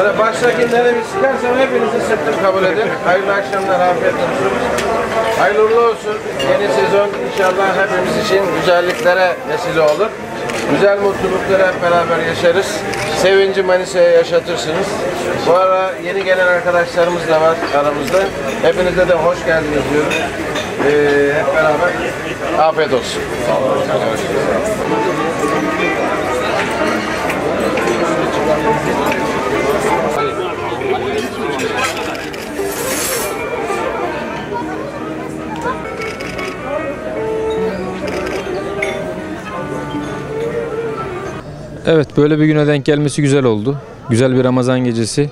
Buradakileri bir sıkarsam hepinizi sıktım kabul edin. Hayırlı akşamlar, afiyet olsun. Hayırlı uğurlu olsun. Yeni sezon inşallah hepimiz için güzelliklere vesile olur. Güzel mutlulukları hep beraber yaşarız. Sevinci Manisa'ya yaşatırsınız. Bu ara yeni gelen arkadaşlarımız da var aramızda. Hepinize de hoş geldiniz diyorum. Ee, hep beraber afiyet olsun. Evet böyle bir güne denk gelmesi güzel oldu. Güzel bir Ramazan gecesi.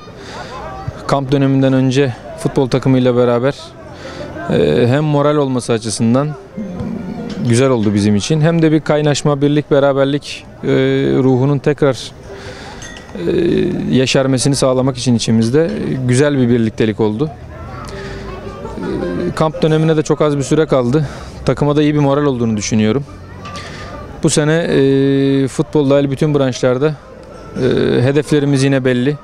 Kamp döneminden önce futbol takımıyla beraber e, hem moral olması açısından güzel oldu bizim için. Hem de bir kaynaşma, birlik, beraberlik e, ruhunun tekrar e, yeşermesini sağlamak için içimizde güzel bir birliktelik oldu. Kamp dönemine de çok az bir süre kaldı. Takıma da iyi bir moral olduğunu düşünüyorum. Bu sene e, futbol dahil bütün branşlarda e, hedeflerimiz yine belli.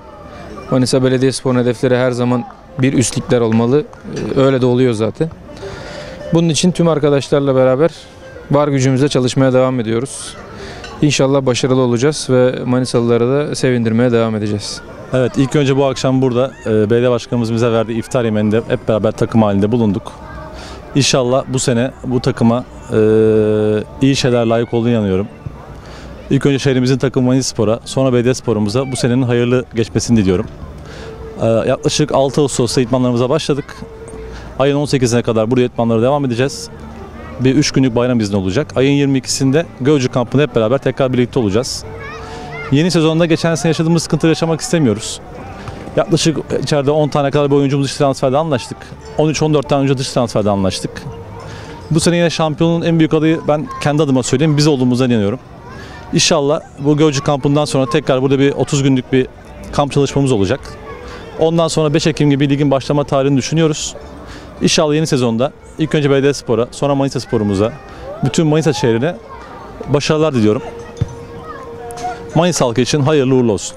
Manisa Belediyespor'un hedefleri her zaman bir üstlükler olmalı. E, öyle de oluyor zaten. Bunun için tüm arkadaşlarla beraber var gücümüzle çalışmaya devam ediyoruz. İnşallah başarılı olacağız ve Manisalıları da sevindirmeye devam edeceğiz. Evet ilk önce bu akşam burada e, belediye başkanımız bize verdiği iftar yemeğinde hep beraber takım halinde bulunduk. İnşallah bu sene bu takıma e, iyi şeyler layık olduğunu inanıyorum. İlk önce şehrimizin takımı Manispor'a, sonra belediye sporumuza bu senenin hayırlı geçmesini diliyorum. E, yaklaşık 6 Ağustos'ta idmanlarımıza başladık. Ayın 18'ine kadar burada idmanlara devam edeceğiz. Bir 3 günlük bayram izni olacak. Ayın 22'sinde Gölcük kampında hep beraber tekrar birlikte olacağız. Yeni sezonda geçen sene yaşadığımız sıkıntıları yaşamak istemiyoruz. Yaklaşık içeride 10 tane kadar bir oyuncumuz dış transferde anlaştık. 13-14 tane oyuncu dış transferde anlaştık. Bu sene yine şampiyonun en büyük adayı ben kendi adıma söyleyeyim biz olduğumuza inanıyorum. İnşallah bu Gölcük kampından sonra tekrar burada bir 30 günlük bir kamp çalışmamız olacak. Ondan sonra 5 Ekim gibi ligin başlama tarihini düşünüyoruz. İnşallah yeni sezonda ilk önce Belediye Spor'a sonra Manisa Spor'umuza bütün Manisa şehrine başarılar diliyorum. Manisa halkı için hayırlı uğurlu olsun.